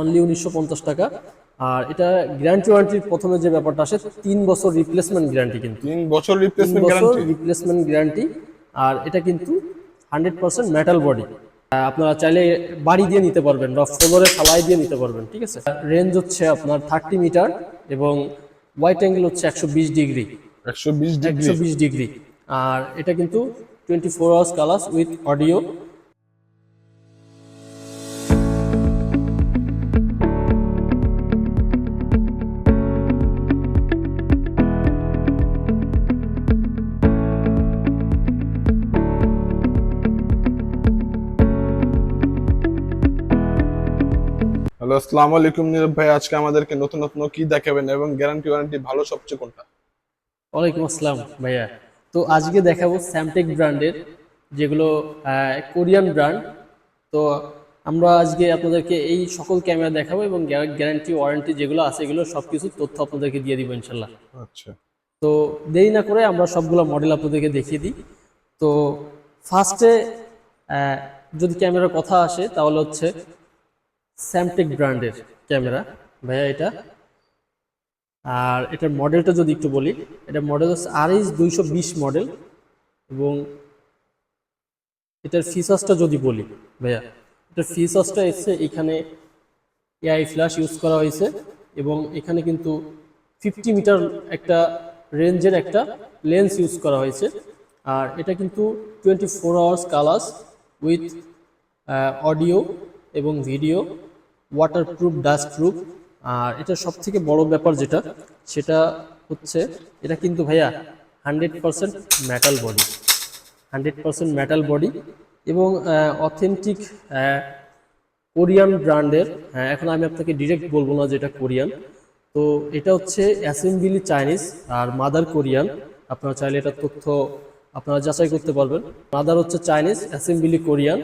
Only উনিশশো পঞ্চাশ টাকা। আর এটা গ্যারান্টি ওয়ারেন্টির প্রথমে যে ব্যাপারটা আসে তিন বছর রিপ্লেসমেন্ট গ্যারান্টি কিন্তু। তিন বছর রিপ্লেসমেন্ট গ্যারান্টি রিপ্লেসমেন্ট গ্যারান্টি আর এটা কিন্তু হান্ড্রেড পার্সেন্ট মেটাল বডি আপনারা চাইলে বাড়ি দিয়ে নিতে পারবেন বা ফ্লোরে ফালাই দিয়ে নিতে পারবেন ঠিক আছে? রেঞ্জ হচ্ছে আপনার থার্টি মিটার এবং হোয়াইট অ্যাঙ্গেল হচ্ছে একশো বিশ ডিগ্রি একশো বিশ ডিগ্রি একশো বিশ ডিগ্রি আর এটা কিন্তু twenty four hours colours with audio hello আসসালামু আলাইকুম নীরব ভাই। আজকে আমাদেরকে নতুন নতুন কি দেখাবেন এবং গ্যারান্টি ওয়ারেন্টি ভালো সবচেয়ে কোনটা? ওয়ালাইকুম আসসালাম ভাইয়া। তো আজকে দেখাবো স্যামটেক ব্র্যান্ডের যেগুলো কোরিয়ান ব্র্যান্ড তো আমরা আজকে আপনাদেরকে এই সকল ক্যামেরা দেখাবো এবং গ্যারান্টি ওয়ারেন্টি যেগুলো আছে এগুলো সব কিছু তথ্য আপনাদেরকে দিয়ে দিব ইনশাল্লাহ। আচ্ছা। তো দেরি না করে আমরা সবগুলো মডেল আপনাদেরকে দেখিয়ে দিই। তো ফার্স্টে যদি ক্যামেরার কথা আসে তাহলে হচ্ছে স্যামটেক ব্র্যান্ডের ক্যামেরা ভাইয়া, এটা? আর এটার মডেলটা যদি একটু বলি, এটা মডেল হচ্ছে আর এইচ দুইশো বিশ মডেল এবং এটার ফিচার্সটা যদি বলি, ভাইয়া, এটার ফিচার্সটা এসছে এখানে এআই ফ্ল্যাশ ইউজ করা হয়েছে এবং এখানে কিন্তু ফিফটি মিটার একটা রেঞ্জের একটা লেন্স ইউজ করা হয়েছে। আর এটা কিন্তু twenty four hours colours with audio এবং ভিডিও ওয়াটারপ্রুফ ডাস্টপ্রুফ আর এটা সব থেকে বড় ব্যাপার যেটা, সেটা হচ্ছে এটা কিন্তু ভাইয়া hundred percent metal body hundred percent metal body এবং অথেন্টিক কোরিয়ান ব্র্যান্ডের হ্যাঁ এখন আমি আপনাকে ডিরেক্ট বলব না যেটা কোরিয়ান তো এটা হচ্ছে অ্যাসেম্বলি চাইনিজ আর মাদার কোরিয়ান আপনারা চাইলে এটা তথ্য আপনারা যাচাই করতে পারবেন। মাদার হচ্ছে চাইনিজ অ্যাসেম্বলি কোরিয়ান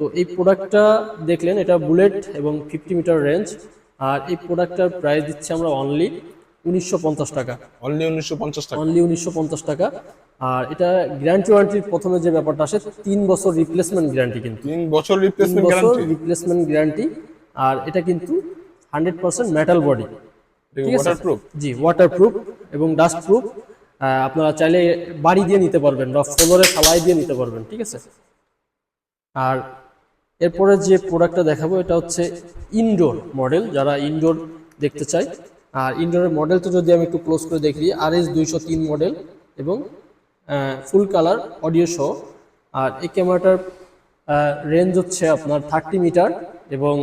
তো এই প্রোডাক্টটা দেখলেন এটা বুলেট এবং ফিফটি মিটার রেঞ্জ আর এই প্রোডাক্টটার প্রাইস দিচ্ছি আমরা অনলি উনিশশো পঞ্চাশ টাকা। অনলি উনিশশো পঞ্চাশ টাকা। অনলি উনিশশো পঞ্চাশ টাকা। আর এটা গ্যারান্টি ওয়ারেন্টির প্রথমে যে ব্যাপারটা আসে তিন বছর রিপ্লেসমেন্ট গ্যারান্টি কিন্তু। তিন বছর রিপ্লেসমেন্ট গ্যারান্টি রিপ্লেসমেন্ট গ্যারান্টি আর এটা কিন্তু hundred percent metal body waterproof জি ওয়াটারপ্রুফ এবং ডাস্ট প্রুফ আপনারা চাইলে বাড়ি দিয়ে নিতে পারবেন বা ফ্লোরে ফালাই দিয়ে নিতে পারবেন ঠিক আছে? আর এরপরে যে প্রোডাক্টটা দেখাবো এটা হচ্ছে ইনডোর মডেল যারা ইনডোর দেখতে চায়। আর ইনডোরের মডেলটা যদি আমি একটু ক্লোজ করে দেখি আর এস দুইশো তিন মডেল এবং ফুল কালার অডিও শো আর এই ক্যামেরাটার রেঞ্জ হচ্ছে আপনার থার্টি মিটার এবং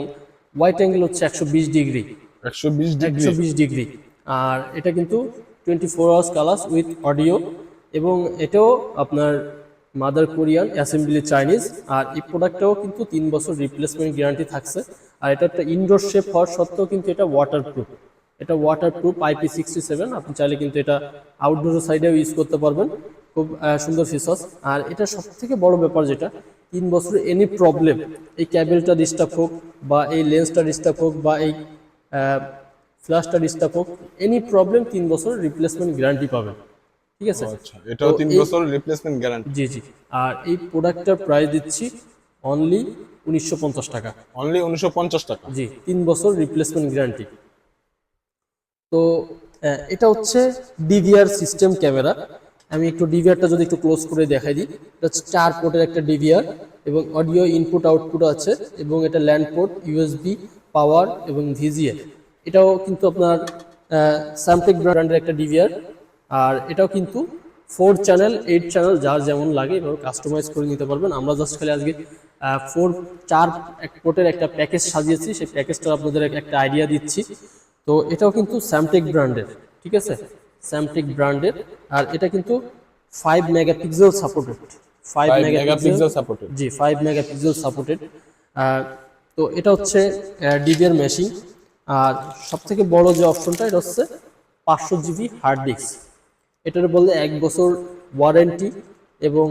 হোয়াইট অ্যাঙ্গেল হচ্ছে একশো বিশ ডিগ্রি একশো বিশ ডিগ্রি একশো বিশ ডিগ্রি আর এটা কিন্তু twenty four hours colours with audio এবং এটাও আপনার মাদার কোরিয়ান অ্যাসেম্বলি চাইনিজ আর এই প্রোডাক্টটাও কিন্তু তিন বছর রিপ্লেসমেন্ট গ্যারান্টি থাকছে। আর এটা একটা ইনডোর শেপ হওয়ার সত্ত্বেও কিন্তু এটা ওয়াটারপ্রুফ এটা ওয়াটারপ্রুফ আইপি সিক্সটি সেভেন আপনি চাইলে কিন্তু এটা আউটডোর সাইডেও ইউজ করতে পারবেন। খুব সুন্দর ফিচার্স আর এটা সব থেকে বড় ব্যাপার যেটা, তিন বছরের এনি প্রবলেম এই ক্যাবেলটা ডিস্টার্ব হোক বা এই লেন্সটা ডিস্টার্ব হোক বা এই ফ্ল্যাশটা ডিস্টার্ব হোক এনি প্রবলেম তিন বছর রিপ্লেসমেন্ট গ্যারান্টি পাবেন। ঠিক আছে? আচ্ছা এটাও তিন বছর রিপ্লেসমেন্ট গ্যারান্টি জি জি আর এই প্রোডাক্টটার প্রাইস দিচ্ছি অনলি উনিশশো পঞ্চাশ টাকা। অনলি উনিশশো পঞ্চাশ টাকা। জি তিন বছর রিপ্লেসমেন্ট গ্যারান্টি তো এটা হচ্ছে ডিভিআর সিস্টেম ক্যামেরা আমি একটু ডিভিআরটা যদি একটু ক্লোজ করে দেখাই দিই। এটা হচ্ছে চার পোর্টের একটা ডিভিআর এবং অডিও ইনপুট আউটপুট আছে এবং এটা ল্যান্ড পোর্ট ইউএসবি পাওয়ার এবং ভিজিএ এটাও কিন্তু আপনার স্যামটেক ব্র্যান্ডের একটা ডিভিআর আর এটাও কিন্তু ফোর চ্যানেল এইট চ্যানেল যার যেমন লাগে এভাবে কাস্টমাইজ করে নিতে পারবেন। আমরা জাস্ট খালি আজকে ফোর চার এক পোর্টের একটা প্যাকেজ সাজিয়েছি। সেই প্যাকেজটা আপনাদের একটা আইডিয়া দিচ্ছি। তো এটাও কিন্তু স্যামটেক ব্র্যান্ডের ঠিক আছে? স্যামটেক ব্র্যান্ডের আর এটা কিন্তু five megapixel supported five megapixel supported জি ফাইভ মেগাপিক্সেল সাপোর্টেড তো এটা হচ্ছে ডিবিআর মেশিন আর সবথেকে বড় যে অপশনটা এটা হচ্ছে পাঁচশো জিবি হার্ড ডিস্ক এটার বলে এক বছর ওয়ারেন্টি এবং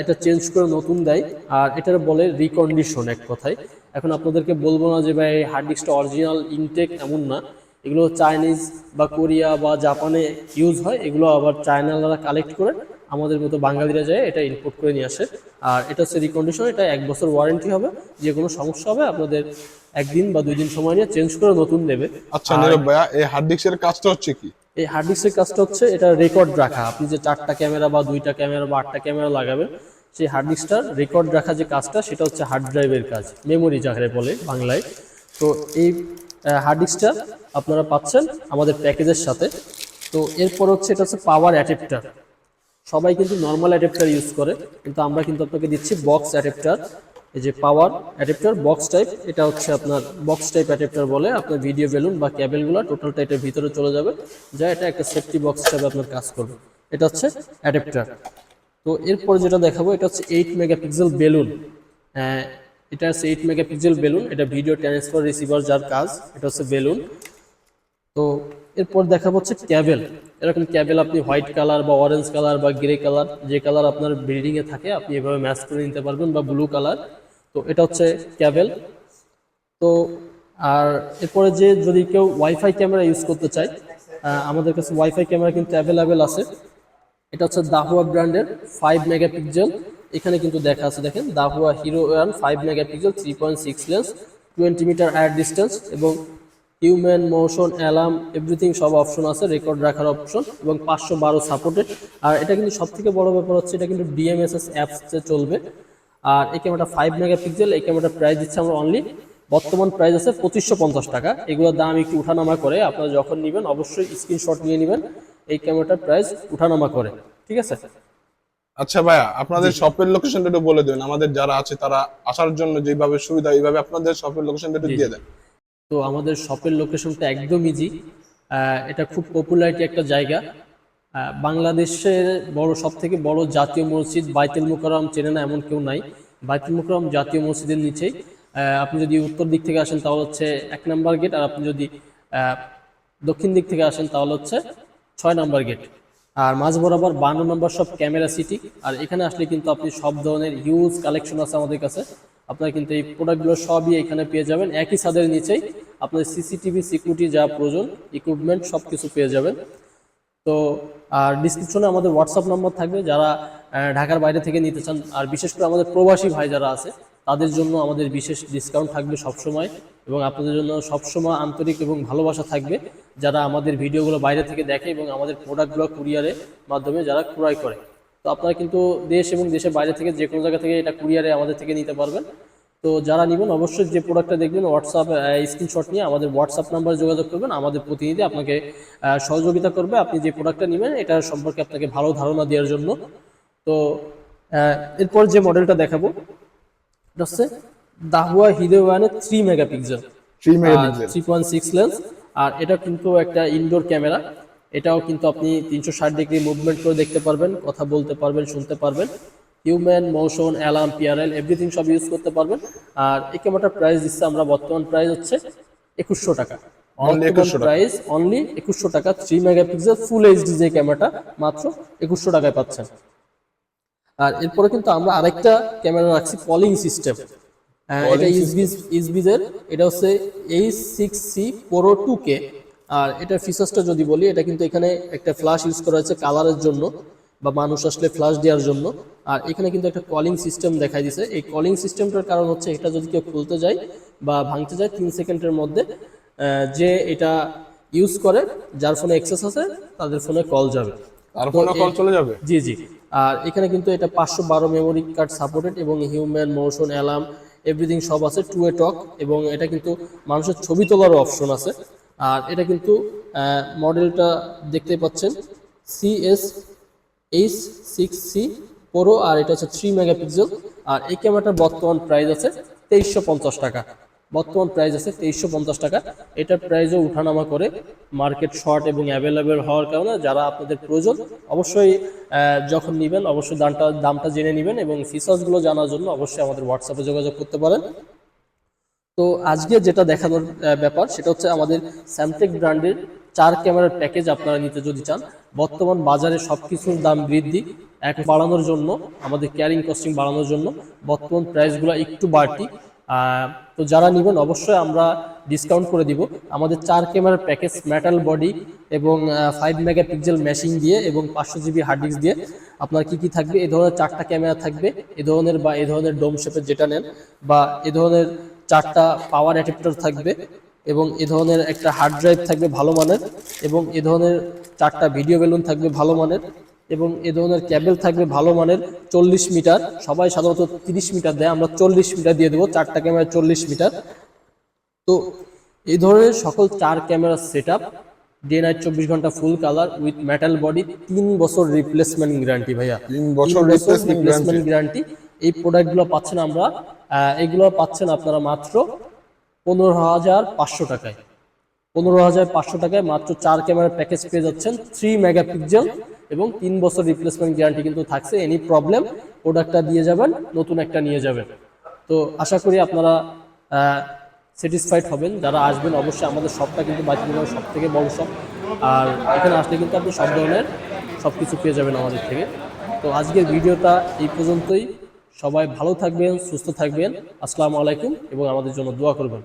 এটা চেঞ্জ করে নতুন দেয়। আর এটার বলে রিকন্ডিশন এক কথায়। এখন আপনাদেরকে বলব না যে ভাই হার্ড ডিস্কটা অরিজিনাল ইনটেক এমন না। এগুলো চাইনিজ বা কোরিয়া বা জাপানে ইউজ হয়। এগুলো আবার চায়নালারা কালেক্ট করে আমাদের মতো বাঙালিরা যায় এটা ইম্পোর্ট করে নিয়ে আসে। আর এটা হচ্ছে রিকন্ডিশন এটা এক বছর ওয়ারেন্টি হবে। যে কোনো সমস্যা হবে আপনাদের একদিন বা দুই দিন সময় নিয়ে চেঞ্জ করে নতুন দেবে। আচ্ছা নীরব ভাইয়া এই হার্ড ডিস্কের কাজটা হচ্ছে কি? এই হার্ড ডিস্কের কাজটা হচ্ছে এটা রেকর্ড রাখা। আপনি যে চারটা ক্যামেরা বা দুইটা ক্যামেরা বা আটটা ক্যামেরা লাগাবেন, সেই হার্ড ডিস্কটার রেকর্ড রাখা যে কাজটা, সেটা হচ্ছে হার্ড ড্রাইভের কাজ মেমোরি যাকে বলে বাংলায়। তো এই হার্ড ডিস্কটা আপনারা পাচ্ছেন আমাদের প্যাকেজের সাথে। তো এরপর হচ্ছে এটা হচ্ছে পাওয়ার অ্যাডাপ্টার সবাই কিন্তু নর্মাল অ্যাডাপ্টার ইউজ করে, কিন্তু আমরা কিন্তু আপনাকে দিচ্ছি বক্স অ্যাডাপ্টার এই যে পাওয়ার অ্যাডাপ্টার বক্স টাইপ এটা হচ্ছে আপনার বক্স টাইপ অ্যাডাপ্টার বলে আপনার ভিডিও বেলুন বা ক্যাবেলগুলো টোটালটা এটার ভিতরে চলে যাবে। যা এটা একটা সেফটি বক্স হিসাবে আপনার কাজ করবে। এটা হচ্ছে অ্যাডাপ্টার তো এরপর যেটা দেখাবো, এটা হচ্ছে এইট মেগাপিক্সেল বেলুন এটা হচ্ছে এইট মেগাপিক্সেল বেলুন এটা ভিডিও ট্রান্সফার রিসিভার যার কাজ, এটা হচ্ছে বেলুন তো এরপর দেখাবো হচ্ছে ক্যাবেল এরকম ক্যাবেল আপনি হোয়াইট কালার বা অরেঞ্জ কালার বা গ্রে কালার যে কালার আপনার বিল্ডিং এ থাকে, আপনি এভাবে ম্যাচ করে নিতে পারবেন বা ব্লু কালার তো এটা হচ্ছে ক্যাবেল। তো আর এরপরে যে যদি কেউ ওয়াইফাই ক্যামেরা ইউজ করতে চায় আমাদের কাছে ওয়াইফাই ক্যামেরা কিন্তু অ্যাভেলেবেল আছে। এটা হচ্ছে দাহুয়া ব্র্যান্ডের ফাইভ মেগাপিক্সেল এখানে কিন্তু দেখা আছে, দেখেন, Dahua hero one five megapixel three point six lens twenty metre air distance এবং হিউম্যান মোশন অ্যালার্ম এভরিথিং সব অপশন আছে রেকর্ড রাখার অপশন এবং পাঁচশো বারো সাপোর্টেড আর এটা কিন্তু সব থেকে বড় ব্যাপার হচ্ছে, এটা কিন্তু ডিএমএসএস অ্যাপসে চলবে। আর এই ক্যামেরাটা ফাইভ মেগাপিক্সেল এই ক্যামেরাটার প্রাইস দিচ্ছে আমরা অনলি বর্তমান প্রাইস আছে পঁচিশশো পঞ্চাশ টাকা। এগুলোর দাম একটু উঠানামা করে আপনারা যখন নেবেন অবশ্যই স্ক্রিনশট নিয়ে নেবেন। এই ক্যামেরাটার প্রাইস উঠানামা করে ঠিক আছে? আচ্ছা ভাইয়া আপনাদের শপের লোকেশনটা একটু বলে দিন আমাদের যারা আছে তারা আসার জন্য যেভাবে সুবিধা এইভাবে আপনাদের শপের লোকেশনটা একটু দিয়ে দেন। তো আমাদের শপের লোকেশনটা একদম ইজি এটা খুব পপুলারিটি একটা জায়গা। বাংলাদেশের বড় সব থেকে বড় জাতীয় মসজিদ বাইতুল মুকাররম চেনে না এমন কেউ নাই। বাইতুল মুকাররম জাতীয় মসজিদের নিচেই। আপনি যদি উত্তর দিক থেকে আসেন তাহলে হচ্ছে এক নাম্বার গেট, আর আপনি যদি দক্ষিণ দিক থেকে আসেন তাহলে হচ্ছে ছয় নাম্বার গেট। আর মাঝ বরাবর বান্ন নম্বর সব ক্যামেরা সিটি। আর এখানে আসলে কিন্তু আপনি সব ধরনের হিউজ কালেকশন আছে আমাদের কাছে। আপনারা কিন্তু এই প্রোডাক্টগুলো সবই এখানে পেয়ে যাবেন। একই ছাদের নিচেই আপনার সিসিটিভি সিকিউরিটি যা প্রয়োজন ইকুইপমেন্ট সব কিছু পেয়ে যাবেন। তো আর ডিসক্রিপশনে আমাদের হোয়াটসঅ্যাপ নম্বর থাকবে, যারা ঢাকার বাইরে থেকে নিতে চান, আর বিশেষ করে আমাদের প্রবাসী ভাই যারা আছে, তাদের জন্য আমাদের বিশেষ ডিসকাউন্ট থাকবে সবসময় এবং আপনাদের জন্য সবসময় আন্তরিক এবং ভালোবাসা থাকবে যারা আমাদের ভিডিওগুলো বাইরে থেকে দেখে এবং আমাদের প্রোডাক্টগুলো কুরিয়ারের মাধ্যমে যারা ক্রয় করে। তো আপনারা কিন্তু দেশ এবং দেশের বাইরে থেকে যে কোনো জায়গা থেকে এটা কুরিয়ারে আমাদের থেকে নিতে পারবেন। তো যারা নেবেন অবশ্যই যে প্রোডাক্টটা দেখবেন হোয়াটসঅ্যাপ স্ক্রিনশট নিয়ে আমাদের হোয়াটসঅ্যাপ নাম্বারে যোগাযোগ করবেন। আমাদের প্রতিনিধি আপনাকে সহযোগিতা করবে। আপনি যে প্রোডাক্টটা নেবেন এটা সম্পর্কে আপনাকে ভালো ধারণা দেওয়ার জন্য। তো এরপর যে মডেলটা দেখাবো এটা হচ্ছে দাহুয়া হিরো ওয়ানের three megapixel three megapixel three point six lens আর এটা কিন্তু একটা ইনডোর ক্যামেরা এটাও কিন্তু আপনি তিনশো ষাট ডিগ্রি মুভমেন্ট করে দেখতে পারবেন কথা বলতে পারবেন শুনতে পারবেন। Human motion alarm PRL everything সব ইউজ করতে পারবেন। আর এই ক্যামেরাটার প্রাইস দিচ্ছে আমরা বর্তমান প্রাইস হচ্ছে একুশশো টাকা। Only 2100 টাকা। প্রাইস অনলি একুশশো টাকা থ্রি মেগাপিক্সেল ফুল এইচডি যে ক্যামেরাটা মাত্র একুশশো টাকায় পাচ্ছেন। আর এরপরে কিন্তু আমরা আরেকটা ক্যামেরা রাখছি কলিং সিস্টেম এটা ইসবিজ ইসবিজের এটা হচ্ছে H six C pro two K আর এটার ফিচার্সটা যদি বলি এটা কিন্তু এখানে একটা ফ্ল্যাশ ইউজ করা হয়েছে কালারের জন্য। বা মানুষ আসলে ফ্ল্যাশ দেওয়ার জন্য। আর এখানে কিন্তু একটা কলিং সিস্টেম দেখাই দিছে। এই কলিং সিস্টেমটার কারণ হচ্ছে এটা যদি কেউ খুলতে যায় বা ভাঙতে যায় তিন সেকেন্ডের মধ্যে যে এটা ইউজ করে যার ফোনে অ্যাক্সেস আছে তাদের ফোনে কল যাবে। আর ফোনে কল চলে যাবে? জি জি। আর এখানে কিন্তু এটা পাঁচশো বারো মেমোরি কার্ড সাপোর্টেড এবং হিউম্যান মোশন অ্যালার্ম এভরিথিং সব আছে টু এ টক এবং এটা কিন্তু মানুষের ছবি তোলারও অপশন আছে। আর এটা কিন্তু মডেলটা দেখতে পাচ্ছেন CS H six C pro আর এটা হচ্ছে থ্রি মেগাপিক্সেল আর এই ক্যামেরাটার বর্তমান প্রাইস আছে তেইশশো পঞ্চাশ টাকা। বর্তমান প্রাইস আছে তেইশশো পঞ্চাশ টাকা। এটার প্রাইসও উঠানামা করে মার্কেট শর্ট এবং অ্যাভেলেবেল হওয়ার কারণে যারা আপনাদের প্রয়োজন, অবশ্যই যখন নেবেন, অবশ্যই দামটা দামটা জেনে নেবেন এবং ফিচার্সগুলো জানার জন্য অবশ্যই আমাদের হোয়াটসঅ্যাপে যোগাযোগ করতে পারেন। তো আজকে যেটা দেখানোর ব্যাপার, সেটা হচ্ছে আমাদের স্যামটেক ব্র্যান্ডের চার ক্যামেরার প্যাকেজ আপনারা নিতে যদি চান, বর্তমান বাজারে সব কিছুর দাম বৃদ্ধি, এক বাড়ানোর জন্য, আমাদের ক্যারিং কস্টিং বাড়ানোর জন্য, বর্তমান প্রাইসগুলো একটু বাড়তি। তো যারা নেবেন অবশ্যই আমরা ডিসকাউন্ট করে দিব। আমাদের চার ক্যামেরার প্যাকেজ মেটাল বডি এবং ফাইভ মেগাপিক্সেল মেশিন দিয়ে এবং পাঁচশো জিবি হার্ড ডিস্ক দিয়ে আপনার কি কি থাকবে? এ ধরনের চারটা ক্যামেরা থাকবে, এ ধরনের বা এ ধরনের ডোম শেপের যেটা নেন, বা এ ধরনের চারটা পাওয়ার অ্যাডাপ্টার থাকবে এবং এ ধরনের একটা হার্ড ড্রাইভ থাকবে ভালো মানের এবং এ ধরনের চারটা ভিডিও বেলুন থাকবে ভালো মানের এবং এ ধরনের ক্যাবেল থাকবে ভালো মানের চল্লিশ মিটার। সবাই সাধারণত তিরিশ মিটার দেয় আমরা চল্লিশ মিটার দিয়ে দেবো চারটা ক্যামেরা চল্লিশ মিটার। তো এই ধরনের সকল চার camera set up day night চব্বিশ ঘণ্টা full colour with metal body তিন বছর রিপ্লেসমেন্ট গ্যারান্টি ভাইয়া। তিন বছর রিপ্লেসমেন্ট গ্যারান্টি এই প্রোডাক্টগুলো পাচ্ছেন আমরা এগুলো পাচ্ছেন আপনারা মাত্র পনেরো হাজার পাঁচশো টাকায়। পনেরো হাজার পাঁচশো টাকায় মাত্র চার ক্যামেরার প্যাকেজ পেয়ে যাচ্ছেন থ্রি মেগাপিক্সেল এবং তিন বছর রিপ্লেসমেন্ট গ্যারান্টি কিন্তু থাকছে। এনি প্রবলেম প্রোডাক্টটা দিয়ে যাবেন, নতুন একটা নিয়ে যাবেন। তো আশা করি আপনারা স্যাটিসফাইড হবেন। যারা আসবেন অবশ্যই আমাদের শপটা কিন্তু বাইতুল্লাহ সব থেকে বড় শপ আর এখানে আসলে কিন্তু আপনি সব ধরনের সব কিছু পেয়ে যাবেন আমাদের থেকে। তো আজকের ভিডিওটা এই পর্যন্তই। সবাই ভালো থাকবেন, সুস্থ থাকবেন। আসসালামু আলাইকুম এবং আমাদের জন্য দোয়া করবেন।